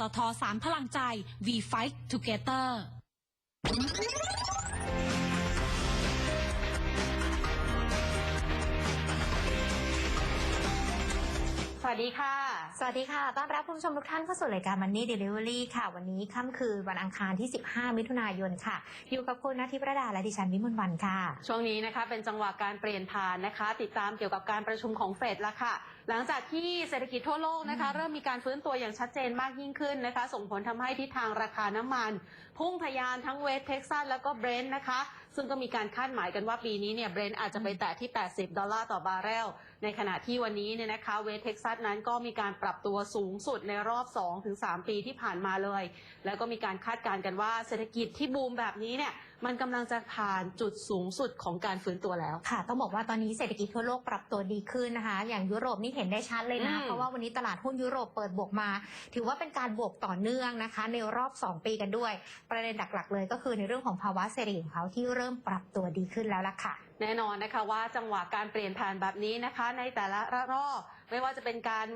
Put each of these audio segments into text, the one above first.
ตทสามพลังใจ We Fight Together สวัสดีค่ะ สวัสดีค่ะ ต้อนรับคุณผู้ชมทุกท่านเข้าสู่รายการ Money Delivery ค่ะ วันนี้ค่ำคืนวันอังคารที่ 15 มิถุนายนค่ะ อยู่กับคุณนัทธิประดาและดิฉันวิมลวันค่ะ ช่วงนี้นะคะเป็นจังหวะการเปลี่ยนผ่านนะคะ ติดตามเกี่ยวกับการประชุมของเฟดแล้วค่ะ หลังจากที่เศรษฐกิจทั่วโลกนะคะอืมเริ่มมีการฟื้นตัวอย่างชัดเจนมากยิ่งขึ้นนะคะ ส่งผลทำให้ทิศทางราคาน้ำมัน พุ่งทะยานทั้งเวสเท็กซัสแล้วก็เบรนท์นะคะ ซึ่งก็มีการคาดหมายกันว่าปีนี้เนี่ยเบรนท์อาจจะไปแตะที่ 80 ดอลลาร์ต่อบาร์เรล ในขณะที่วันนี้เนี่ยนะคะเวสเท็กซัสนั้นก็มีการปรับตัวสูงสุดในรอบ 2-3 ปีที่ผ่านมาเลย แล้วก็มีการคาดการณ์กันว่าเศรษฐกิจที่บูมแบบนี้เนี่ย มันกำลังจะผ่านจุดสูงสุดของการฟื้นตัวแล้ว ค่ะ ต้องบอกว่าตอนนี้เศรษฐกิจทั่วโลกปรับตัวดีขึ้นนะคะ อย่างยุโรปนี่เห็นได้ชัดเลยนะ อืม เพราะว่าวันนี้ตลาดหุ้นยุโรปเปิดบวกมา ถือว่าเป็นการบวกต่อเนื่องนะคะ ในรอบ 2 ปีกันด้วย ประเด็นหลักๆเลยก็คือในเรื่องของภาวะเศรษฐกิจของเขาที่เริ่มปรับตัวดีขึ้นแล้วล่ะค่ะ แน่นอนนะคะว่าจังหวะการเปลี่ยนผ่านแบบนี้นะคะ ในแต่ละระลอกไม่ว่าจะเป็นการ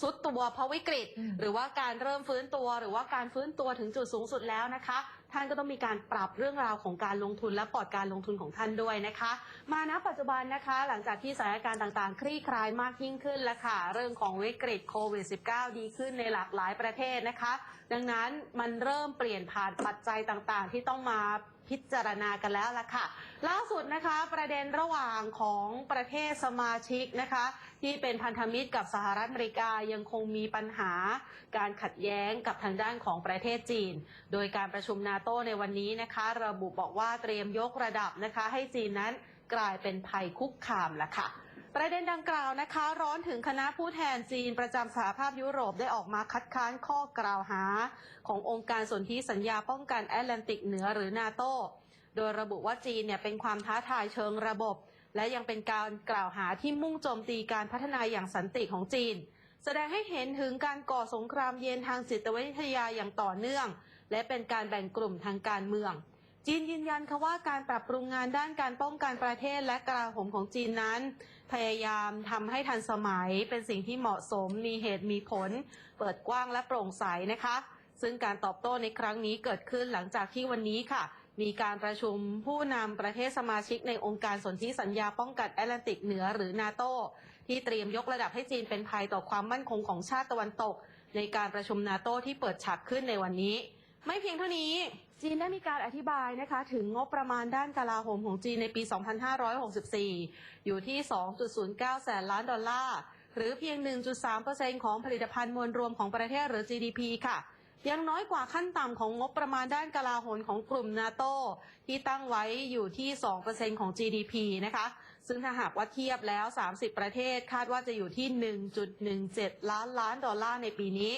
ซุดตัวเพราะวิกฤต อืม หรือว่าการเริ่มฟื้นตัว หรือว่าการฟื้นตัวถึงจุดสูงสุดแล้วนะคะ ท่านก็ต้องมีการปรับเรื่องราวของการลงทุนและพอดการลงทุนของท่านด้วยนะคะ มาณปัจจุบันนะคะ หลังจากที่สถานการณ์ต่างๆ คลี่คลายมากยิ่งขึ้นแล้วค่ะ เรื่องของวิกฤตโควิด -19 ดีขึ้นในหลากหลายประเทศนะคะ ดังนั้นมันเริ่มเปลี่ยนผ่านปัจจัยต่างๆ ที่ต้องมา พิจารณากันแล้วล่ะค่ะ ล่าสุดนะคะประเด็นระหว่างของประเทศสมาชิกนะคะ ที่เป็นพันธมิตรกับสหรัฐอเมริกายังคงมีปัญหาการขัดแย้งกับทางด้านของประเทศจีน โดยการประชุมนาโตในวันนี้นะคะ ระบุบอกว่าเตรียมยกระดับนะคะ ให้จีนนั้นกลายเป็นภัยคุกคามละค่ะ ประเด็นดังกล่าวนะคะ ร้อนถึงคณะผู้แทนจีนประจำสหภาพยุโรปได้ออกมาคัดค้านข้อกล่าวหา ขององค์การสนธิสัญญาป้องกันแอตแลนติกเหนือหรือนาโตโดยระบุว่าจีนเนี่ยเป็นความท้าทายเชิงระบบ และยังเป็นการกล่าวหาที่มุ่งโจมตีการพัฒนาอย่างสันติของจีน แสดงให้เห็นถึงการก่อสงครามเย็นทางจิตวิทยาอย่างต่อเนื่อง และเป็นการแบ่งกลุ่มทางการเมืองจีนยืนยันค่ะว่าการปรับปรุงงานด้านการป้องกันประเทศและกลาโหมของจีนนั้น พยายามทำให้ทันสมัยเป็นสิ่งที่เหมาะสมมีเหตุมีผล เปิดกว้างและโปร่งใสนะคะ ซึ่งการตอบโต้ในครั้งนี้เกิดขึ้นหลังจากที่วันนี้ค่ะ มีการประชุมผู้นำประเทศสมาชิกในองค์การสนธิสัญญาป้องกันแอตแลนติกเหนือหรือนาโตที่เตรียมยกระดับให้จีนเป็นภัยต่อความมั่นคงของชาติตะวันตก ในการประชุมนาโตที่เปิดฉากขึ้นในวันนี้ ไม่เพียงเท่านี้ จีนได้มีการอธิบายนะคะถึงงบประมาณด้านกลาโหมของจีนในปี 2564 อยู่ที่ 2.09 แสนล้านดอลลาร์ หรือเพียง 1.3%ของผลิตภัณฑ์มวลรวมของประเทศหรือ GDP ค่ะ ยังน้อยกว่าขั้นต่ำของงบประมาณด้านกลาโหมของกลุ่มนาโตที่ตั้งไว้อยู่ที่ 2%ของ GDP นะคะ ซึ่งถ้าหากว่าเทียบแล้ว 30 ประเทศคาดว่าจะอยู่ที่ 1.17 ล้านล้านดอลลาร์ในปีนี้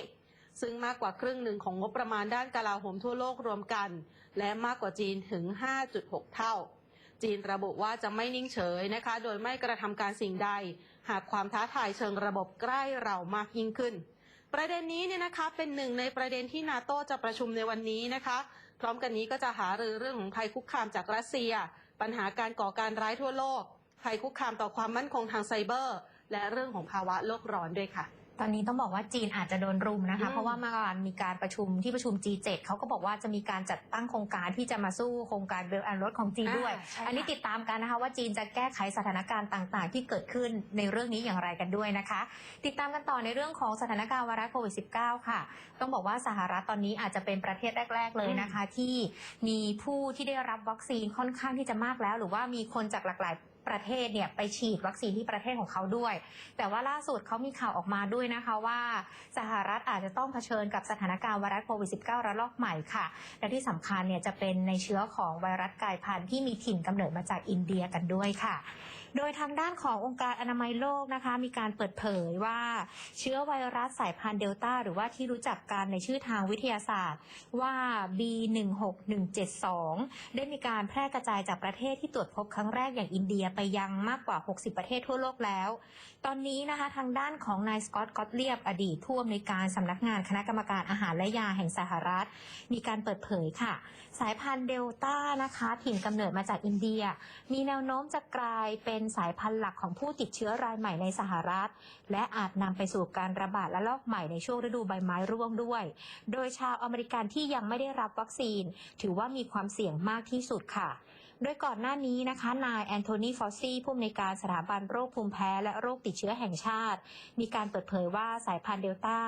ซึ่งมากกว่าครึ่งหนึ่งของงบประมาณด้านกลาโหมทั่วโลกรวมกัน และมากกว่าจีนถึง 5.6 เท่า จีนระบุว่าจะไม่นิ่งเฉยนะคะ โดยไม่กระทำการสิ่งใด หากความท้าทายเชิงระบบใกล้เรามากยิ่งขึ้น ประเด็นนี้เนี่ยนะคะเป็นหนึ่งในประเด็นที่นาโต้จะประชุมในวันนี้นะคะ พร้อมกันนี้ก็จะหารือเรื่องของภัยคุกคามจากรัสเซีย ปัญหาการก่อการร้ายทั่วโลกภัยคุกคามต่อความมั่นคงทางไซเบอร์ และเรื่องของภาวะโลกร้อนด้วยค่ะ ตอนนี้ต้องบอกว่าจีนอาจจะโดนรุมนะคะอืมเพราะว่าเมื่อวานมีการประชุมที่ประชุม G7 เขาก็บอกว่าจะมีการจัดตั้งโครงการที่จะมาสู้โครงการเบลแอนรถของจีนด้วยอ่าใช่ค่ะอันนี้ติดตามกันนะคะว่าจีนจะแก้ไขสถานการณ์ต่าง ๆ ที่เกิดขึ้นในเรื่องนี้อย่างไรกันด้วยนะคะ ติดตามกันต่อในเรื่องของสถานการณ์ไวรัสโควิด -19 ค่ะ ต้องบอกว่าสหรัฐตอนนี้อาจจะเป็นประเทศแรก ๆ เลยนะคะ ที่มีผู้ที่ได้รับวัคซีนค่อนข้างที่จะมากแล้ว หรือว่ามีคนจากหลากหลาย ประเทศเนี่ยไปฉีดวัคซีนที่ประเทศของเขาด้วย แต่ว่าล่าสุดเขามีข่าวออกมาด้วยนะคะว่า สหรัฐอาจจะต้องเผชิญกับสถานการณ์ไวรัสโควิด -19 ระลอกใหม่ค่ะ และที่สำคัญเนี่ยจะเป็นในเชื้อของไวรัสกลายพันธุ์ที่มีถิ่นกำเนิดมาจากอินเดียกันด้วยค่ะ โดยทางด้านขององค์การอนามัยโลกนะคะ มีการเปิดเผยว่าเชื้อไวรัสสายพันธุ์เดลต้าหรือว่าที่รู้จักกันในชื่อทางวิทยาศาสตร์ว่า B16172 ได้มีการแพร่กระจายจากประเทศที่ตรวจพบครั้งแรกอย่างอินเดียไปยังมากกว่า 60 ประเทศทั่วโลกแล้ว ตอนนี้นะคะทางด้านของนายสกอตต์กอตเลียบอดีตผู้อำนวยการสำนักงานคณะกรรมการอาหารและยาแห่งสหรัฐ มีการเปิดเผยค่ะ สายพันธุ์เดลต้านะคะ ถิ่นกำเนิดมาจากอินเดีย มีแนวโน้มจะกลายเป็น็นสายพันธุ์หลักของผู้ติดเชื้อรายใหม่ในสหรัฐ และอาจนำไปสู่การระบาดและลอกใหม่ในช่วงฤดูใบไม้ร่วงด้วย โดยชาวอเมริกันที่ยังไม่ได้รับวัคซีน ถือว่ามีความเสี่ยงมากที่สุดค่ะ โดยก่อนหน้านี้นะคะ นายแอนโทนีฟอสซี่ผู้อำนวยการสถาบันโรคภูมิแพ้และโรคติดเชื้อแห่งชาติ มีการเปิดเผยว่าสายพันธุ์เดลต้า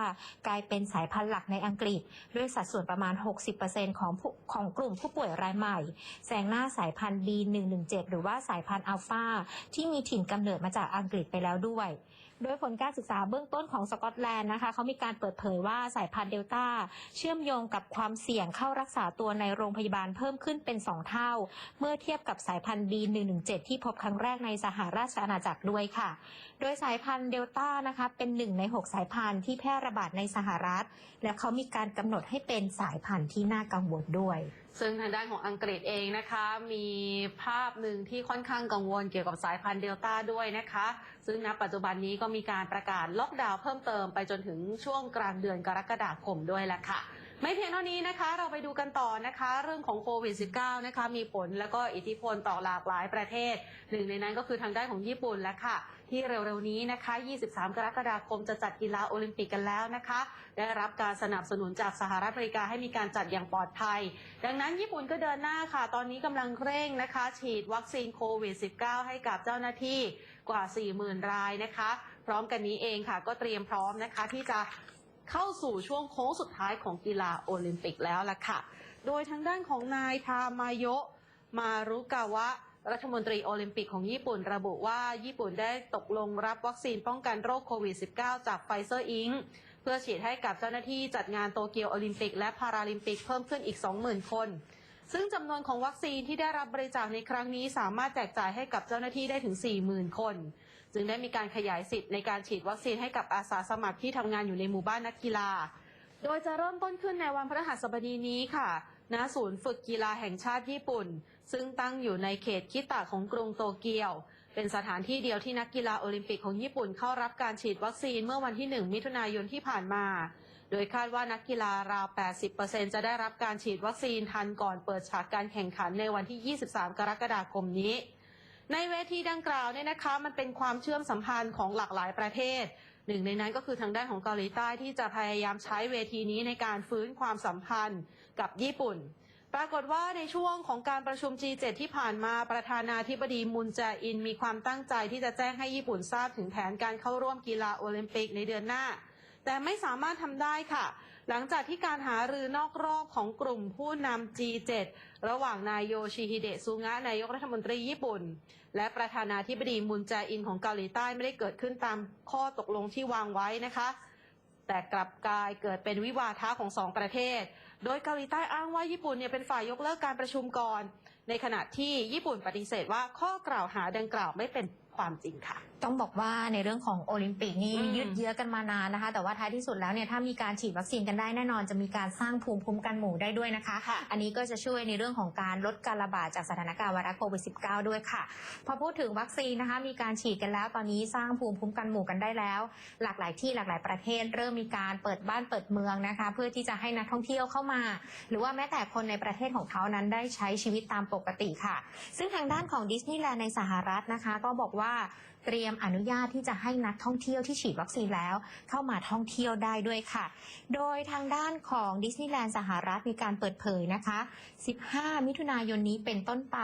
กลายเป็นสายพันธุ์หลักในอังกฤษ ด้วยสัดส่วนประมาณ 60%ของของกลุ่มผู้ป่วยรายใหม่ แซงหน้าสายพันธุ์ B117 หรือว่าสายพันธุ์อัลฟาที่มีถิ่นกำเนิดมาจากอังกฤษไปแล้วด้วย โดยผลการศึกษาเบื้องต้นของสกอตแลนด์นะคะเขามีการเปิดเผยว่าสายพันธุ์เดลต้าเชื่อมโยงกับความเสี่ยงเข้ารักษาตัวในโรงพยาบาลเพิ่มขึ้นเป็น 2 เท่า เมื่อเทียบกับสายพันธุ์ B117 ที่พบครั้งแรกในสหราชอาณาจักรด้วยค่ะ โดยสายพันธุ์เดลต้านะคะเป็นหนึ่งใน 6 สายพันธุ์ที่แพร่ระบาดในสหรัฐ และเขามีการกำหนดให้เป็นสายพันธุ์ที่น่ากังวลด้วยซึ่งทางด้านของอังกฤษเองนะคะ มีภาพหนึ่งที่ค่อนข้างกังวลเกี่ยวกับสายพันธุ์เดลต้าด้วยนะคะ ซึ่งณปัจจุบันนี้ก็มีการประกาศล็อกดาวน์เพิ่มเติมไปจนถึงช่วงกลางเดือนกรกฎาคมด้วยแหละค่ะ ไม่เพียงเท่านี้นะคะ เราไปดูกันต่อนะคะ เรื่องของโควิด -19 นะคะ มีผลแล้วก็อิทธิพลต่อหลากหลายประเทศ หนึ่งในนั้นก็คือทางด้านของญี่ปุ่นแล้วค่ะ ที่เร็วๆนี้นะคะ 23 กรกฎาคมจะจัดกีฬาโอลิมปิกกันแล้วนะคะ ได้รับการสนับสนุนจากสหรัฐอเมริกาให้มีการจัดอย่างปลอดภัย ดังนั้นญี่ปุ่นก็เดินหน้าค่ะ ตอนนี้กำลังเร่งนะคะ ฉีดวัคซีนโควิด -19 ให้กับเจ้าหน้าที่กว่า 40,000 รายนะคะ พร้อมกันนี้เองค่ะ ก็เตรียมพร้อมนะคะที่จะ เข้าสู่ช่วงโค้งสุดท้ายของกีฬาโอลิมปิกแล้วล่ะค่ะ โดยทางด้านของนายทามายโยะมารุกาวะ รัฐมนตรีโอลิมปิกของญี่ปุ่นระบุว่าญี่ปุ่นได้ตกลงรับวัคซีนป้องกันโรคโควิด -19 จากไฟเซอร์อิงเพื่อฉีดให้กับเจ้าหน้าที่จัดงานโตเกียวโอลิมปิกและพาราลิมปิกเพิ่มขึ้นอีก 20,000 คนซึ่งจำนวนของวัคซีนที่ได้รับบริจาคในครั้งนี้สามารถแจกจ่ายให้กับเจ้าหน้าที่ได้ถึง 40,000 คน จึงได้มีการขยายสิทธิ์ในการฉีดวัคซีนให้กับอาสาสมัครที่ทำงานอยู่ในหมู่บ้านนักกีฬา โดยจะเริ่มต้นขึ้นในวันพฤหัสบดีนี้ค่ะ ณ ศูนย์ฝึกกีฬาแห่งชาติญี่ปุ่น ซึ่งตั้งอยู่ในเขตคิตะของกรุงโตเกียว เป็นสถานที่เดียวที่นักกีฬาโอลิมปิกของญี่ปุ่นเข้ารับการฉีดวัคซีนเมื่อวันที่ 1 มิถุนายนที่ผ่านมา โดยคาดว่านักกีฬาราว 80%จะได้รับการฉีดวัคซีนทันก่อนเปิดฉากการแข่งขันในวันที่ 23 กรกฎาคมนี้ ในเวทีดังกล่าวเนี่ยนะคะมันเป็นความเชื่อมสัมพันธ์ของหลากหลายประเทศ หนึ่งในนั้นก็คือทางด้านของเกาหลีใต้ที่จะพยายามใช้เวทีนี้ในการฟื้นความสัมพันธ์กับญี่ปุ่น ปรากฏว่าในช่วงของการประชุม G7 ที่ผ่านมาประธานาธิบดีมุนแจอินมีความตั้งใจที่จะแจ้งให้ญี่ปุ่นทราบถึงแผนการเข้าร่วมกีฬาโอลิมปิกในเดือนหน้า แต่ไม่สามารถทำได้ค่ะหลังจากที่การหารือนอกรอบของกลุ่มผู้นำ G7 ระหว่างนายโยชิฮิเดะซูงะนายกรัฐมนตรีญี่ปุ่น และประธานาธิบดีมุนแจอินของเกาหลีใต้ไม่ได้เกิดขึ้นตามข้อตกลงที่วางไว้นะคะ แต่กลับกลายเกิดเป็นวิวาทะของสองประเทศ โดยเกาหลีใต้อ้างว่าญี่ปุ่นเนี่ยเป็นฝ่ายยกเลิกการประชุมก่อน ในขณะที่ญี่ปุ่นปฏิเสธว่าข้อกล่าวหาดังกล่าวไม่เป็น ความจริงค่ะ ต้องบอกว่าในเรื่องของโอลิมปิกนี่อืมยืดเยื้อกันมานานนะคะ แต่ว่าท้ายที่สุดแล้วเนี่ยถ้ามีการฉีดวัคซีนกันได้แน่นอนจะมีการสร้างภูมิคุ้มกันหมู่ได้ด้วยนะคะค่ะอันนี้ก็จะช่วยในเรื่องของการลดการระบาดจากสถานการณ์ไวรัสโควิด -19 ด้วยค่ะ พอพูดถึงวัคซีนนะคะมีการฉีดกันแล้วตอนนี้สร้างภูมิคุ้มกันหมู่กันได้แล้ว หลากหลายที่หลากหลายประเทศ เริ่มมีการเปิดบ้านเปิดเมืองนะคะ เพื่อที่จะให้นักท่องเที่ยวเข้ามา หรือว่าแม้แต่คนในประเทศของเขานั้นได้ใช้ชีวิตตามปกติค่ะ ซึ่งทางด้านของดิสนีย์แลนด์ในสหรัฐนะคะ ก็บอกว่าเตรียมอนุญาตที่จะให้นักท่องเที่ยวที่ฉีดวัคซีนแล้ว เข้ามาท่องเที่ยวได้ด้วยค่ะ โดยทางด้านของดิสนีย์แลนด์สหรัฐมีการเปิดเผยนะคะ 15 มิถุนายนนี้เป็นต้นไป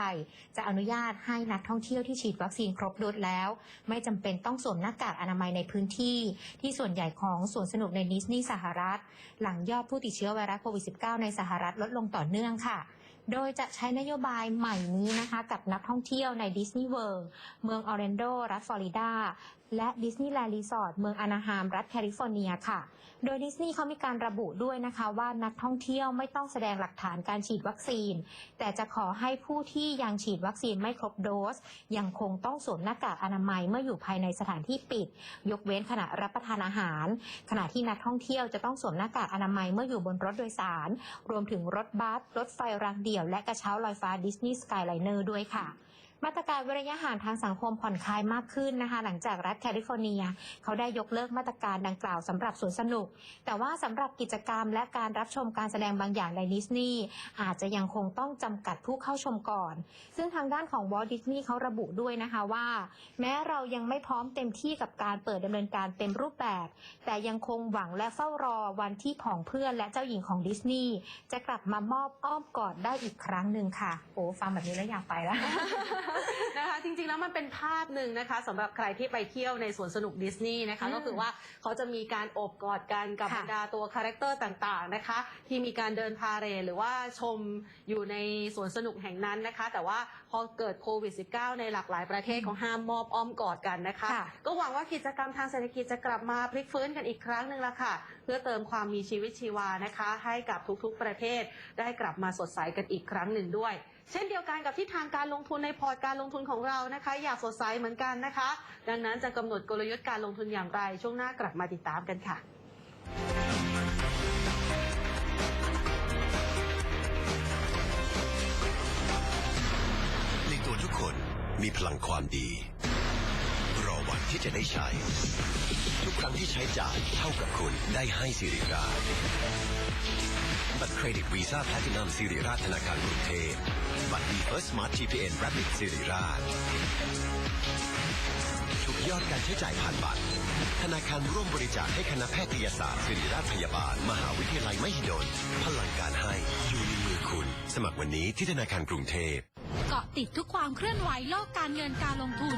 จะอนุญาตให้นักท่องเที่ยวที่ฉีดวัคซีนครบโดสแล้ว ไม่จำเป็นต้องสวมหน้ากากอนามัยในพื้นที่ ที่ส่วนใหญ่ของสวนสนุกในดิสนีย์สหรัฐ หลังยอดผู้ติดเชื้อไวรัสโควิด -19 ในสหรัฐลดลงต่อเนื่องค่ะ โดยจะใช้นโยบายใหม่นี้นะคะ กับนักท่องเที่ยวในดิสนีย์เวิลด์เมืองออร์แลนโดรัฐฟลอริดา และดิสนีย์แลนด์รีสอร์ทเมืองอนาฮามรัฐแคลิฟอร์เนียค่ะ โดยดิสนีย์เขามีการระบุด้วยนะคะว่านักท่องเที่ยวไม่ต้องแสดงหลักฐานการฉีดวัคซีน แต่จะขอให้ผู้ที่ยังฉีดวัคซีนไม่ครบโดส ยังคงต้องสวมหน้ากากอนามัยเมื่ออยู่ภายในสถานที่ปิด ยกเว้นขณะรับประทานอาหาร ขณะที่นักท่องเที่ยวจะต้องสวมหน้ากากอนามัยเมื่ออยู่บนรถโดยสาร รวมถึงรถบัสรถไฟรางเดี่ยว และกระเช้าลอยฟ้าดิสนีย์สกายไลเนอร์ด้วยค่ะ มาตรการเว้นระยะห่างทางสังคมผ่อนคลายมากขึ้นนะคะ หลังจากรัฐแคลิฟอร์เนีย เขาได้ยกเลิกมาตรการดังกล่าวสำหรับสวนสนุก แต่ว่าสำหรับกิจกรรมและการรับชมการแสดงบางอย่างในดิสนีย์อาจจะยังคงต้องจำกัดผู้เข้าชมก่อน ซึ่งทางด้านของวอลดิสนีย์เขาระบุด้วยนะคะว่า แม้เรายังไม่พร้อมเต็มที่กับการเปิดดำเนินการเต็มรูปแบบ แต่ยังคงหวังและเฝ้ารอวันที่ผองเพื่อนและเจ้าหญิงของดิสนีย์จะกลับมามอบอ้อมกอดได้อีกครั้งหนึ่งค่ะโอ้ฟังแบบนี้แล้วอยากไปแล้วนะคะจริงๆแล้วมันเป็นภาพหนึ่งนะคะสำหรับใครที่ไปเที่ยวในสวนสนุกดิสนีย์นะคะอืมก็คือว่าเขาจะมีการโอบกอดกันกับค่ะบรรดาตัวคาแรคเตอร์ต่างๆนะคะ ที่มีการเดินพาเหรดหรือว่าชมอยู่ในสวนสนุกแห่งนั้นนะคะ แต่ว่าพอเกิดโควิด -19 ในหลากหลายประเทศเขาห้ามมอบอ้อมกอดกันนะคะ ค่ะ ก็หวังว่ากิจกรรมทางเศรษฐกิจจะกลับมาพลิกฟื้นกันอีกครั้งหนึ่งละค่ะ เพื่อเติมความมีชีวิตชีวานะคะ ให้กับทุกๆประเทศได้กลับมาสดใสกันอีกครั้งหนึ่งด้วย เช่นเดียวกันกับที่ทางการลงทุนในพอร์ตการลงทุนของเรานะคะ อยากสดใสเหมือนกันนะคะ ดังนั้นจะกำหนดกลยุทธ์การลงทุนอย่างไร ช่วงหน้ากลับมาติดตามกันค่ะในตัวทุกคนมีพลังความดี รอวันที่จะได้ใช้ ทุกครั้งที่ใช้จ่ายเท่ากับคุณได้ให้สิริราช บัตรเครดิตวีซ่าแพลตินัมสิริราชธนาคารกรุงเทพบัตรดีเฟิร์สสมาร์ท GPN Rapid สิริราชทุกยอดการใช้จ่ายผ่านบัตร ธนาคารร่วมบริจาคให้คณะแพทยศาสตร์ศิริราชพยาบาล มหาวิทยาลัยมหิดล พลังการให้อยู่ในมือคุณ สมัครวันนี้ที่ธนาคารกรุงเทพ เกาะติดทุกความเคลื่อนไหวโลกการเงินการลงทุน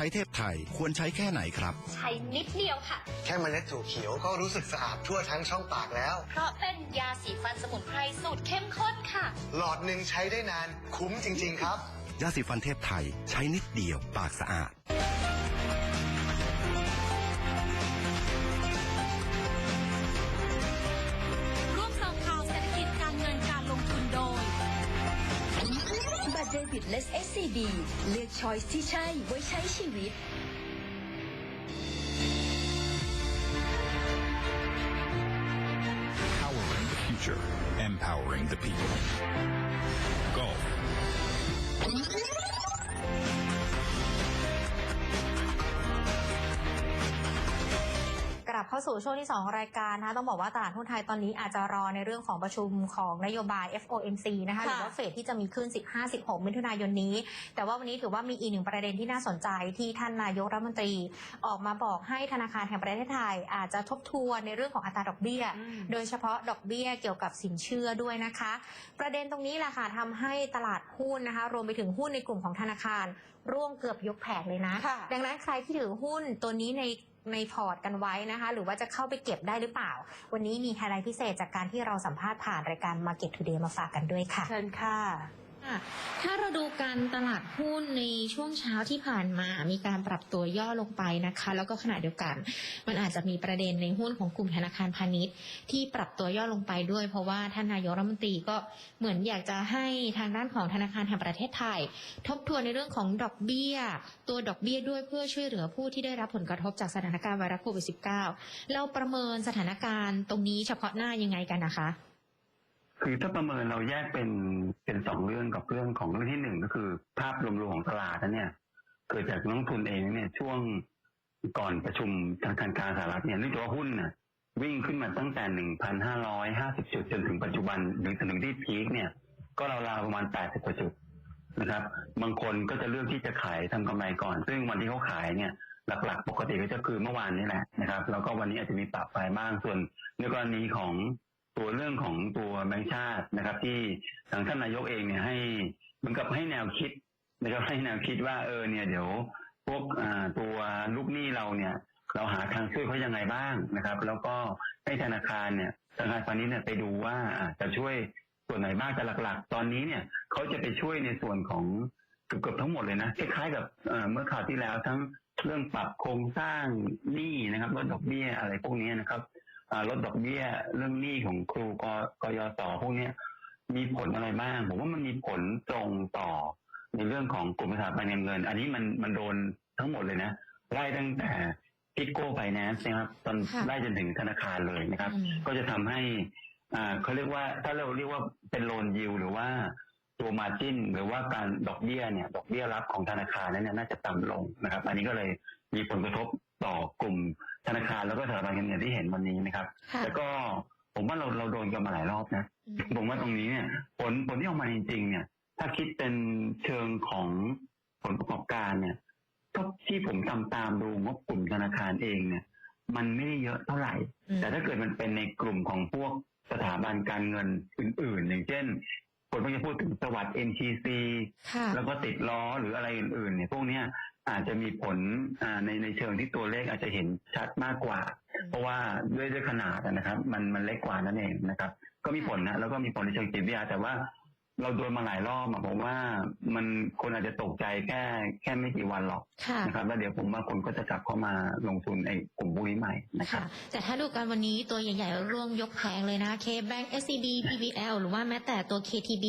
ช้เทพไทยควรใช้แค่ไหนครับ ใช้นิดเดียวค่ะ แค่เมล็ดถั่วเขียวก็รู้สึกสะอาดทั่วทั้งช่องปากแล้ว เพราะเป็นยาสีฟันสมุนไพรสูตรเข้มข้นค่ะ หลอดหนึ่งใช้ได้นานคุ้มจริง ๆ ครับ ยาสีฟันเทพไทยใช้นิดเดียวปากสะอาด Limitless SCB เลือกช้อยส์ที่ใช่ไว้ใช้ชีวิต Powering the future, empowering the people. าสู่ช่วงที่ 2 รายการนะคะต้องบอกว่าตลาดหุ้นไทยตอนนี้อาจจะรอในเรื่องของประชุมของนโยบาย FOMC นะคะหรือว่าเฟดที่จะมีขึ้น 15-16 มิถุนายนนี้ แต่ว่าวันนี้ถือว่ามีอีกหนึ่งประเด็นที่น่าสนใจที่ท่านนายกรัฐมนตรี ออกมาบอกให้ธนาคารแห่งประเทศไทย อาจจะทบทวนในเรื่องของอัตราดอกเบี้ย โดยเฉพาะดอกเบี้ยเกี่ยวกับสินเชื่อด้วยนะคะ ประเด็นตรงนี้แหละค่ะทำให้ตลาดหุ้นนะคะรวมไปถึงหุ้นในกลุ่มของธนาคารร่วงเกือบยกแผงเลยนะค่ะดังนั้นใครที่ถือหุ้นตัวนี้ใน ในพอร์ตกันไว้นะคะ หรือว่าจะเข้าไปเก็บได้หรือเปล่า วันนี้มีไฮไลท์พิเศษจากการที่เราสัมภาษณ์ผ่านรายการ Market Today มาฝากกันด้วยค่ะ เชิญค่ะค่ะ ถ้าเราดูการตลาดหุ้นในช่วงเช้าที่ผ่านมา มีการปรับตัวย่อลงไปนะคะ แล้วก็ขณะเดียวกัน มันอาจจะมีประเด็นในหุ้นของกลุ่มธนาคารพาณิชย์ ที่ปรับตัวย่อลงไปด้วย เพราะว่าท่านนายกรัฐมนตรีก็เหมือนอยากจะให้ทางด้านของธนาคารแห่งประเทศไทย ทบทวนในเรื่องของดอกเบี้ย ตัวดอกเบี้ยด้วยเพื่อช่วยเหลือผู้ที่ได้รับผลกระทบจากสถานการณ์ไวรัสโควิด -19 เราประเมินสถานการณ์ตรงนี้เฉพาะหน้ายังไงกันนะคะ คือถ้าประเมินเราแยกเป็นเป็นสองเรื่องกับเรื่องของเรื่องที่หนึ่งก็คือ ภาพรวมๆของตลาดนั้นเนี่ยเกิดจากนักทุนเองเนี่ยช่วงก่อนประชุมทางการกลางสหรัฐเนี่ยเนื่องจากว่าหุ้นน่ะวิ่งขึ้นมาตั้งแต่หนึ่งพันห้าร้อยห้าสิบจุดจนถึงปัจจุบันหรือถึงที่พีคเนี่ย ก็ราวๆประมาณแปดสิบกว่าจุดนะครับ บางคนก็จะเลือกที่จะขายทำกำไรก่อน ซึ่งวันที่เขาขายเนี่ยหลักๆ ปกติก็จะคือเมื่อวานนี้แหละนะครับ แล้วก็วันนี้อาจจะมีปรับไปบ้างส่วนในกรณีของ ตัวเรื่องของตัวแบงค์ชาตินะครับ ที่ทางท่านนายกเองเนี่ยให้เหมือนกับให้แนวคิดนะครับให้แนวคิดว่าเออเนี่ยเดี๋ยวพวกตัวลูกหนี้เราเนี่ย เราหาทางช่วยเขายังไงบ้างนะครับ แล้วก็ให้ธนาคารเนี่ยธนาคารพาณิชย์เนี่ยไปดูว่าจะช่วยส่วนไหนบ้างแต่หลัก ๆ ตอนนี้เนี่ยเขาจะไปช่วยในส่วนของเกือบๆทั้งหมดเลยนะคล้ายๆกับเมื่อคราวที่แล้วทั้งเรื่องปรับโครงสร้างหนี้นะครับลดดอกเบี้ยอะไรพวกนี้นะครับ ลดดอกเบี้ยเรื่องหนี้ของครูกกยศพวกเนี้ยมีผลอะไรบ้าง ผมว่ามันมีผลตรงต่อในเรื่องของกลุ่มสถาบันการเงิน อันนี้มันมันโดนทั้งหมดเลยนะไล่ตั้งแต่พิโก้ไฟแนนซ์นะครับตอนค่ะได้จนถึงธนาคารเลยนะครับอืมก็จะทำให้อ่าเขาเรียกว่าถ้าเราเรียกว่าเป็นโลนยิวหรือว่าตัวมาจิ้นหรือว่าการดอกเบี้ยเนี่ย ดอกเบี้ยรับของธนาคารนั้นเนี่ยน่าจะต่ำลงนะครับ อันนี้ก็เลยมีผลกระทบ ต่อกลุ่มธนาคารแล้วก็สถาบันการเงินที่เห็นวันนี้นะครับค่ะแล้วก็ผมว่าเราเราโดนกันมาหลายรอบนะอืมผมว่าตรงนี้เนี่ย ผลผลที่ออกมาจริง ๆ เนี่ย ถ้าคิดเป็นเชิงของผลประกอบการเนี่ยก็ที่ผมตามตามดูงบกลุ่มธนาคารเองเนี่ย มันไม่ได้เยอะเท่าไหร่อืมแต่ถ้าเกิดมันเป็นในกลุ่มของพวกสถาบันการเงินอื่น ๆ อย่างเช่นคนก็จะพูดถึงสวัสด์ MTC ค่ะแล้วก็ติดล้อหรืออะไรอื่น ๆ เนี่ย พวกเนี้ย อาจจะมีผลอ่าในในเชิงที่ตัวเลขอาจจะเห็นชัดมากกว่า เพราะว่าด้วยด้วยขนาดนะครับ มันมันเล็กกว่านั่นเองนะครับ ก็มีผลนะแล้วก็มีผลในเชิงจิตวิทยาแต่ว่า เราโดนมาหลายรอบอะผมว่ามันคนอาจจะตกใจแค่แค่ไม่กี่วันหรอกค่ะนะครับแล้วเดี๋ยวผมว่าคนก็จะกลับเข้ามาลงทุนในกลุ่มพวกนี้ใหม่นะครับค่ะแต่ถ้าดูกันวันนี้ตัวใหญ่ๆร่วงยกแผงเลยนะ K-Bank SCB PBL หรือว่าแม้แต่ตัว KTB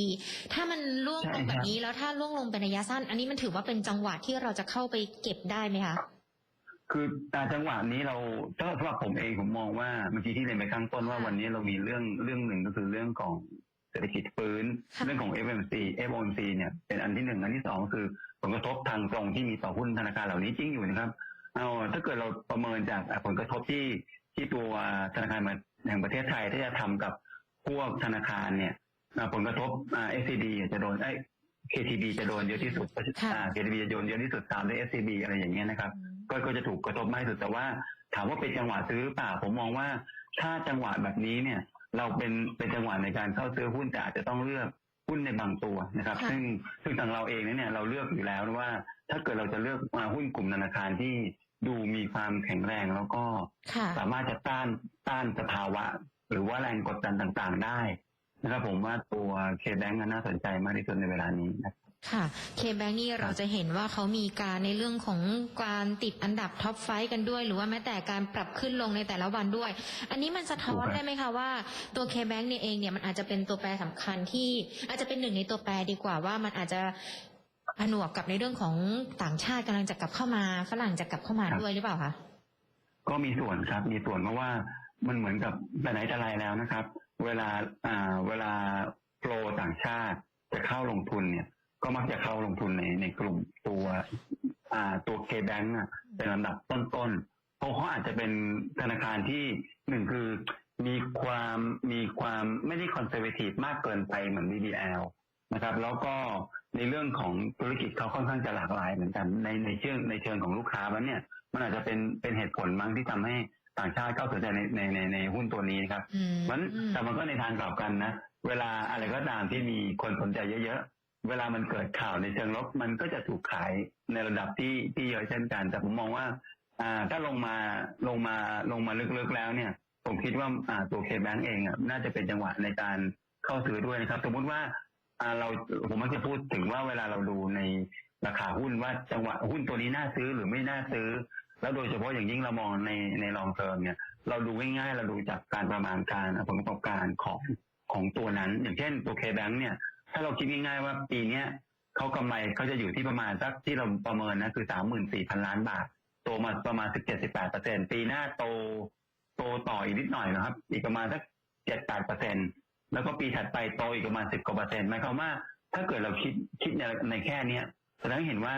ถ้ามันร่วงลงแบบนี้แล้วถ้าร่วงลงเป็นระยะสั้น อันนี้มันถือว่าเป็นจังหวะที่เราจะเข้าไปเก็บได้ไหมคะคืออ่าจังหวะนี้เราถ้าสำหรับผมเองผมมองว่าเมื่อกี้ที่เรียนไปข้างต้นว่าวันนี้เรามีเรื่องเรื่องหนึ่งก็คือเรื่องของ เศรษฐกิจฟื้นค่ะเรื่องของ FMC FOMC เนี่ยเป็นอันที่หนึ่งอันที่สองก็คือผลกระทบทางตรงที่มีต่อหุ้นธนาคารเหล่านี้จริงอยู่นะครับเอาถ้าเกิดเราประเมินจากอะผลกระทบที่ที่ตัวธนาคารแห่งประเทศไทยที่จะทำกับพวกธนาคารเนี่ยอะผลกระทบอ่า SCB จะโดนไอ้ KTB จะโดนเยอะที่สุดค่ะอ่า KTB จะโดนเยอะที่สุดตามด้วย SCB อะไรอย่างเงี้ยนะครับ ก็ก็จะถูกกระทบมากที่สุดแต่ว่าถามว่าเป็นจังหวะซื้อหรือเปล่าผมมองว่าถ้าจังหวะแบบนี้เนี่ย เราเป็นเป็นจังหวะในการเข้าซื้อหุ้นแต่อาจจะต้องเลือกหุ้นในบางตัวนะครับค่ะซึ่งซึ่งทางเราเองเนี่ยเราเลือกอยู่แล้วว่า ถ้าเกิดเราจะเลือกมาหุ้นกลุ่มธนาคารที่ดูมีความแข็งแรงแล้วก็ค่ะสามารถจะต้านต้านสภาวะ หรือว่าแรงกดดันต่างๆได้นะครับผมว่าตัวเคแบงก์น่าสนใจมากที่สุดในเวลานี้นะ ครับค่ะ K-Bank นี่เราจะเห็นว่าเขามีการในเรื่องของการติดอันดับท็อปไฟกันด้วย หรือว่าแม้แต่การปรับขึ้นลงในแต่ละวันด้วย อันนี้มันสะท้อนถูกครับได้ไหมคะว่าตัว K-Bank เนี่ยเองเนี่ยมันอาจจะเป็นตัวแปรสำคัญที่อาจจะเป็นหนึ่งในตัวแปรดีกว่าว่ามันอาจจะผนวกกับในเรื่องของต่างชาติกำลังจะกลับเข้ามาฝรั่งจะกลับเข้ามาด้วยหรือเปล่าคะก็มีส่วนครับมีส่วนเพราะว่ามันเหมือนกับแต่ไหนแต่ไรแล้วนะครับ เวลาอ่าเวลาโปรต่างชาติจะเข้าลงทุนเนี่ย ก็มักจะเข้าลงทุนในในกลุ่มตัวอ่าตัว K-Bank อะเป็นลำดับต้นๆเพราะเขาอาจจะเป็นธนาคารที่หนึ่งคือมีความมีความไม่ได้คอนเซอร์เวทีฟมากเกินไปเหมือน BBL นะครับ แล้วก็ในเรื่องของธุรกิจเขาค่อนข้างจะหลากหลายเหมือนกันในในเชิงในเชิงของลูกค้ามันเนี่ย มันอาจจะเป็นเป็นเหตุผลมั้งที่ทำให้ต่างชาติเข้าสนใจในในในในหุ้นตัวนี้นะครับอืมมันแต่มันก็ในทางกลับกันนะ เวลาอะไรก็ตามที่มีคนสนใจเยอะๆ เวลามันเกิดข่าวในเชิงลบมันก็จะถูกขายในระดับที่ที่เยอะเช่นกัน แต่ผมมองว่า อ่า ถ้าลงมาลงมาลงมาลึกๆแล้วเนี่ย ผมคิดว่าอ่าตัวเคแบงเองอะน่าจะเป็นจังหวะในการเข้าซื้อด้วยนะครับ สมมุติว่า อ่าเราผมมักจะพูดถึงว่าเวลาเราดูในราคาหุ้นว่าจังหวะหุ้นตัวนี้น่าซื้อหรือไม่น่าซื้อ แล้วโดยเฉพาะอย่างยิ่งเรามองในในลองเทอมเนี่ย เราดูง่ายๆเราดูจากการประมาณการผลประกอบการของของตัวนั้น อย่างเช่นตัวเคแบงเนี่ย ถ้าเราคิดง่ายๆว่าปีเนี้ยเขากำไรเขาจะอยู่ที่ประมาณสักที่เราประเมินนะคือสามหมื่นสี่พันล้านบาท โตมาประมาณสิบเจ็ดสิบแปดเปอร์เซ็นปีหน้าโตโตต่ออีกนิดหน่อยนะครับ อีกประมาณสักเจ็ดแปดเปอร์เซ็นแล้วก็ปีถัดไปโตอีกประมาณสิบกว่าเปอร์เซ็นต์หมายความว่า ถ้าเกิดเราคิดคิดในในแค่เนี้ยแสดงเห็นว่า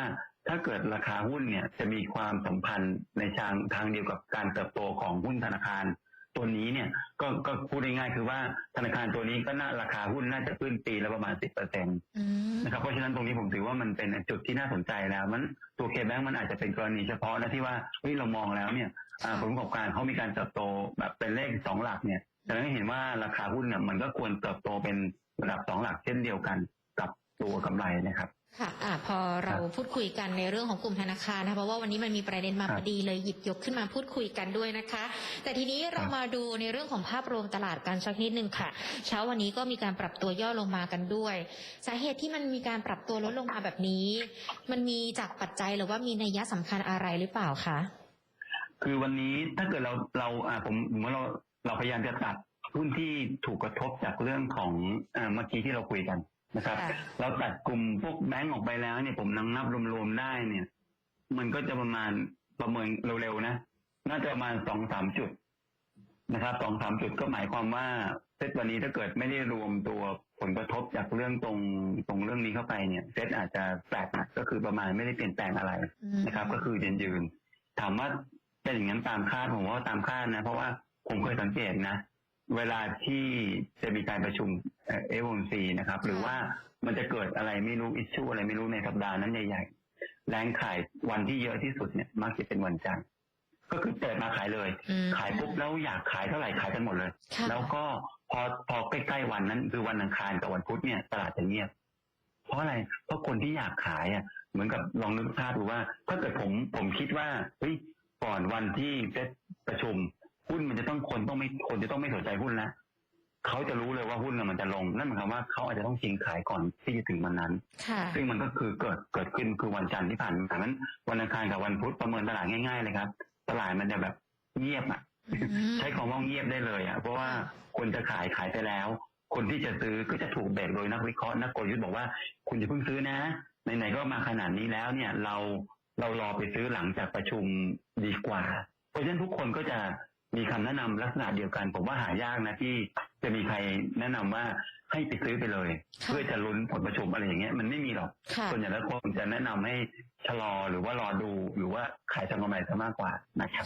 ถ้าเกิดราคาหุ้นเนี่ยจะมีความสัมพันธ์ในทางทางเดียวกับการเติบโตของหุ้นธนาคาร ตัวนี้เนี่ยก็ก็พูดง่ายๆคือว่าธนาคารตัวนี้ก็น่าราคาหุ้นน่าจะขึ้นปีละประมาณสิบเปอร์เซ็นต์อืมนะครับเพราะฉะนั้นตรงนี้ผมถือว่ามันเป็นจุดที่น่าสนใจแล้ว มันตัวเคแบงมันอาจจะเป็นกรณีเฉพาะนะที่ว่าเฮ้ยเรามองแล้วเนี่ยอ่าผลประกอบการเขามีการเติบโตแบบเป็นเลขสองหลักเนี่ยแสดงให้เห็นว่าราคาหุ้นเนี่ยมันก็ควรเติบโตเป็นระดับสองหลักเช่นเดียวกันกับตัวกำไรนะครับ ค่ะอ่าพอเราพูดคุยกันในเรื่องของกลุ่มธนาคารนะคะเพราะว่าวันนี้มันมีประเด็นมาครับพอดีเลยหยิบยกขึ้นมาพูดคุยกันด้วยนะคะ แต่ทีนี้เราครับมาดูในเรื่องของภาพรวมตลาดกันสักนิดหนึ่งค่ะ เช้าวันนี้ก็มีการปรับตัวย่อลงมากันด้วย สาเหตุที่มันมีการปรับตัวลดลงมาแบบนี้ มันมีจากปัจจัยหรือว่ามีนัยยะสำคัญอะไรหรือเปล่าคะคือวันนี้ถ้าเกิดเราเราอ่าผมผมว่าเราเราพยายามจะตัดหุ้นที่ถูกกระทบจากเรื่องของอ่าเมื่อกี้ที่เราคุยกัน นะครับค่ะเราตัดกลุ่มพวกแบงก์ออกไปแล้วเนี่ยผมนังนับรวมๆได้เนี่ย มันก็จะประมาณประเมินเร็วๆนะน่าจะประมาณสองสามจุดนะครับสองสามจุดก็หมายความว่าเซตวันนี้ถ้าเกิดไม่ได้รวมตัวผลกระทบจากเรื่องตรงตรงเรื่องนี้เข้าไปเนี่ยเซตอาจจะแปลกหนักก็คือประมาณไม่ได้เปลี่ยนแปลงอะไรอืมนะครับ ก็คือยืนยืนถามว่าเป็นอย่างนั้นตามคาดผมว่าตามคาดนะ เพราะว่าผมเคยสังเกตนะ เวลาที่จะมีการประชุมเอฟอซีนะครับ หรือว่ามันจะเกิดอะไรไม่รู้อิชชูอะไรไม่รู้ในสัปดาห์นั้นใหญ่ๆแรงขายวันที่เยอะที่สุดเนี่ยมักจะเป็นวันจันทร์ก็คือเปิดมาขายเลยอืมขายปุ๊บแล้วอยากขายเท่าไหร่ขายกันหมดเลยค่ะแล้วก็พอพอใกล้ๆวันนั้น คือวันอังคารกับวันพุธเนี่ยตลาดจะเงียบ เพราะอะไรเพราะคนที่อยากขายอะ เหมือนกับลองนึกภาพดูว่า ถ้าเกิดผมผมคิดว่าเฮ้ยก่อนวันที่เฟดประชุม หุ้นมันจะต้องคนต้องไม่คนจะต้องไม่สนใจหุ้นแล้วเขาจะรู้เลยว่าหุ้นน่ะมันจะลง นั่นหมายความว่าเขาอาจจะต้องชิงขายก่อนที่จะถึงวันนั้นค่ะซึ่งมันก็คือเกิดเกิดขึ้นคือวันจันทร์ที่ผ่านมาดังนั้น วันอังคารกับวันพุธประเมินตลาดง่ายๆเลยครับ ตลาดมันจะแบบเงียบอะอืมใช้คำว่าเงียบได้เลยอะ เพราะว่าคนจะขายขายไปแล้ว คนที่จะซื้อก็จะถูกเบรกโดยนักวิเคราะห์นักกลยุทธ์บอกว่าคุณอย่าเพิ่งซื้อนะไหนๆก็มาขนาดนี้แล้วเนี่ยเราเรารอไปซื้อหลังจากประชุมดีกว่า เพราะฉะนั้นทุกคนก็จะ มีคำแนะนำลักษณะเดียวกัน ผมว่าหายากนะที่จะมีใครแนะนำว่าให้ไปซื้อไปเลยค่ะเพื่อจะลุ้นผลประชุมอะไรอย่างเงี้ยมันไม่มีหรอกค่ะส่วนใหญ่แล้วคนจะแนะนำให้ชะลอหรือว่ารอดูหรือว่าขายทำกำไรซะมากกว่านะครับ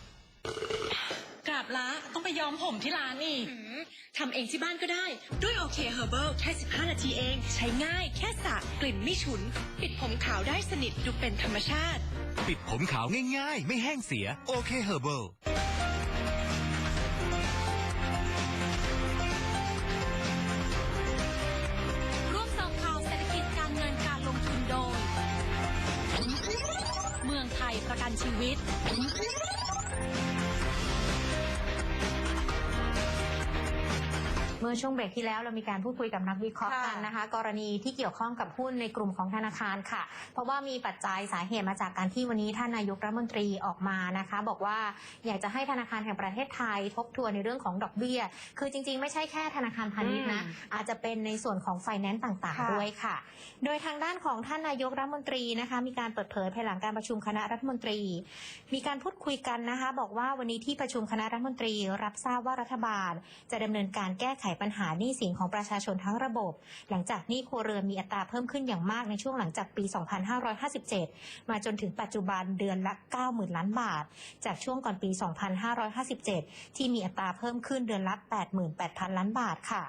กราบละต้องไปย้อมผมที่ร้านนี่ทำเองที่บ้านก็ได้ ด้วยโอเคเฮอร์เบิลแค่ 15 นาทีเอง ใช้ง่ายแค่สระกลิ่นไม่ฉุน ปิดผมขาวได้สนิทดูเป็นธรรมชาติ ปิดผมขาวง่ายๆ ไม่แห้งเสีย โอเคเฮอร์เบิลร่วมเสริมข่าวเศรษฐกิจการเงินการลงทุนโดย เมืองไทยประกันชีวิต อช่วงเบรกที่แล้วเรามีการพูดคุยกับนักวิเคราะห์ค่ะกันนะคะ กรณีที่เกี่ยวข้องกับหุ้นในกลุ่มของธนาคารค่ะ เพราะว่ามีปัจจัยสาเหตุมาจากการที่วันนี้ท่านนายกรัฐมนตรีออกมานะคะ บอกว่าอยากจะให้ธนาคารแห่งประเทศไทยทบทวนในเรื่องของดอกเบี้ย คือจริง ๆ ไม่ใช่แค่ธนาคารพาณิชย์นะอาจจะเป็นในส่วนของไฟแนนซ์ต่างค่ะๆด้วยค่ะ โดยทางด้านของท่านนายกรัฐมนตรีนะคะ มีการเปิดเผยภายหลังการประชุมคณะรัฐมนตรี มีการพูดคุยกันนะคะ บอกว่าวันนี้ที่ประชุมคณะรัฐมนตรี รับทราบว่ารัฐบาลจะดำเนินการแก้ไขปัญหาหนี้สินของประชาชนทั้งระบบ หลังจากหนี้ครัวเรือนมีอัตราเพิ่มขึ้นอย่างมากในช่วงหลังจากปี 2557 มาจนถึงปัจจุบันเดือนละ 90,000 ล้านบาท จากช่วงก่อนปี 2557 ที่มีอัตราเพิ่มขึ้นเดือนละ 88,000 ล้านบาทค่ะ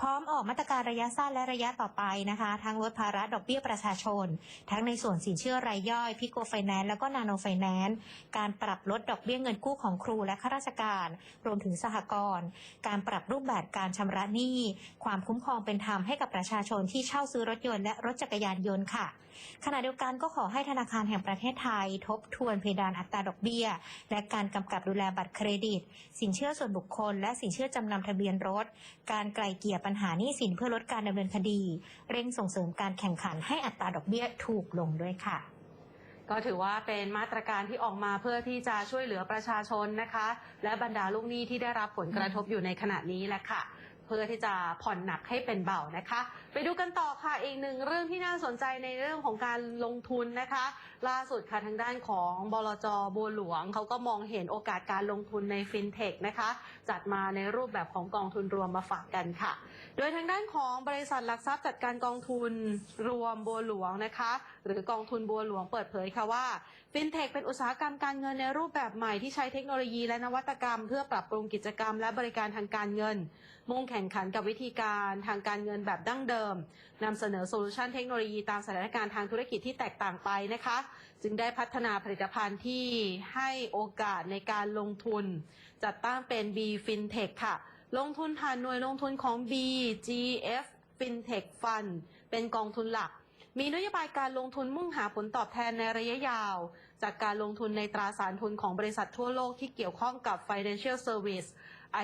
พร้อมออกมาตรการระยะสั้นและระยะต่อไปนะคะทั้งลดภาระดอกเบี้ยประชาชน ทั้งในส่วนสินเชื่อรายย่อยพิโกไฟแนนซ์แล้วก็นาโนไฟแนนซ์การปรับลดดอกเบี้ยเงินกู้ของครูและข้าราชการ รวมถึงสหกรณ์การปรับรูปแบบการชำระระหนี้ ความคุ้มครองเป็นธรรมให้กับประชาชนที่เช่าซื้อรถยนต์และรถจักรยานยนต์ค่ะ ขณะเดียวกันก็ขอให้ธนาคารแห่งประเทศไทย ทบทวนเพดานอัตราดอกเบี้ย และการกำกับดูแลบัตรเครดิต สินเชื่อส่วนบุคคล และสินเชื่อจำนำทะเบียนรถ การไกลเกลี่ยปัญหาหนี้สินเพื่อลดการดำเนินคดี เร่งส่งเสริมการแข่งขันให้อัตราดอกเบี้ยถูกลงด้วยค่ะก็ถือว่าเป็นมาตรการที่ออกมาเพื่อที่จะช่วยเหลือประชาชนนะคะ และบรรดาลูกหนี้ที่ได้รับผลกระทบอยู่ในขณะนี้แหละค่ะ เพื่อที่จะผ่อนหนักให้เป็นเบานะคะ ไปดูกันต่อค่ะอีกหนึ่งเรื่องที่น่าสนใจในเรื่องของการลงทุนนะคะ ล่าสุดค่ะทางด้านของบลจบัวหลวงเขาก็มองเห็นโอกาสการลงทุนในฟินเทคนะคะ จัดมาในรูปแบบของกองทุนรวมมาฝากกันค่ะ โดยทางด้านของบริษัทหลักทรัพย์จัดการกองทุนรวมบัวหลวงนะคะ หรือกองทุนบัวหลวงเปิดเผยค่ะว่า ฟินเทคเป็นอุตสาหกรรมการเงินในรูปแบบใหม่ที่ใช้เทคโนโลยีและนวัตกรรม เพื่อปรับปรุงกิจกรรมและบริการทางการเงิน มุ่งแข่งขันกับวิธีการทางการเงินแบบดั้งเดิมนำเสนอโซลูชันเทคโนโลยีตามสถานการณ์ทางธุรกิจที่แตกต่างไปนะคะ จึงได้พัฒนาผลิตภัณฑ์ที่ให้โอกาสในการลงทุน จัดตั้งเป็น B FinTech ค่ะ ลงทุนผ่านหน่วยลงทุนของ BGF FinTech Fund เป็นกองทุนหลักมีนโยบายการลงทุนมุ่งหาผลตอบแทนในระยะยาว จากการลงทุนในตราสารทุนของบริษัททั่วโลกที่เกี่ยวข้องกับ Financial Service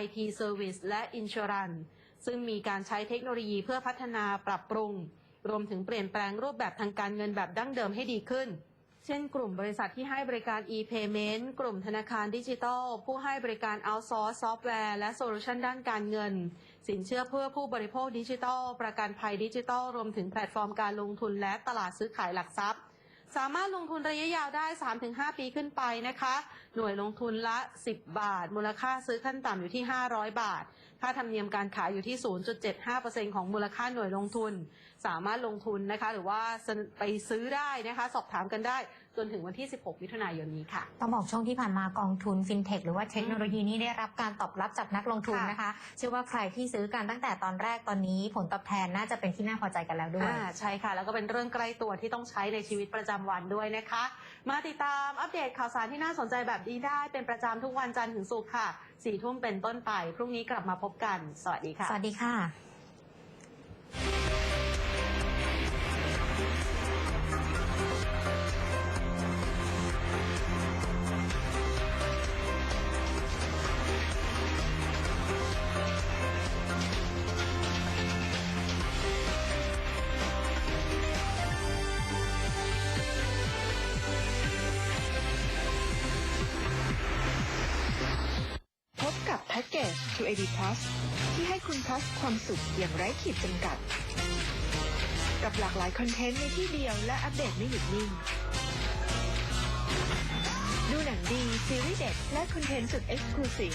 IT Service และ Insurance ซึ่งมีการใช้เทคโนโลยีเพื่อพัฒนาปรับปรุง รวมถึงเปลี่ยนแปลงรูปแบบทางการเงินแบบดั้งเดิมให้ดีขึ้น เช่นกลุ่มบริษัทที่ให้บริการ e-payment กลุ่มธนาคารดิจิทัล ผู้ให้บริการ outsource ซอฟต์แวร์และโซลูชันด้านการเงิน สินเชื่อเพื่อผู้บริโภคดิจิทัล ประกันภัยดิจิทัล รวมถึงแพลตฟอร์มการลงทุนและตลาดซื้อขายหลักทรัพย์ สามารถลงทุนระยะยาวได้ 3-5 ปีขึ้นไปนะคะ หน่วยลงทุนละ 10 บาท มูลค่าซื้อขั้นต่ำอยู่ที่ 500 บาท ค่าธรรมเนียมการขายอยู่ที่ 0.75%ของมูลค่าหน่วยลงทุน สามารถลงทุนนะคะ หรือว่าไปซื้อได้นะคะ สอบถามกันได้ จนถึงวันที่ 16 มิถุนายนนี้ค่ะ ต้องบอกช่วงที่ผ่านมากองทุนฟินเทคหรือว่าเทคโนโลยีนี้ได้รับการตอบรับจากนักลงทุนนะคะ เชื่อว่าใครที่ซื้อกันตั้งแต่ตอนแรกตอนนี้ ผลตอบแทนน่าจะเป็นที่น่าพอใจกันแล้วด้วยอ่าใช่ค่ะ แล้วก็เป็นเรื่องใกล้ตัวที่ต้องใช้ในชีวิตประจำวันด้วยนะคะ มาติดตามอัปเดตข่าวสารที่น่าสนใจแบบนี้ได้เป็นประจำทุกวันจันทร์ถึงศุกร์ค่ะสี่ทุ่มเป็นต้นไป พรุ่งนี้กลับมาพบกัน สวัสดีค่ะ สวัสดีค่ะ จ QAD Plus ที่ให้คุณพลัสความสุขอย่างไร้ขีดจำกัด กับหลากหลายคอนเทนต์ในที่เดียวและอัปเดตไม่หยุดนิ่ง ดูหนังดี ซีรีส์เด็ดและคอนเทนต์สุดเอ็กซ์คลูซีฟ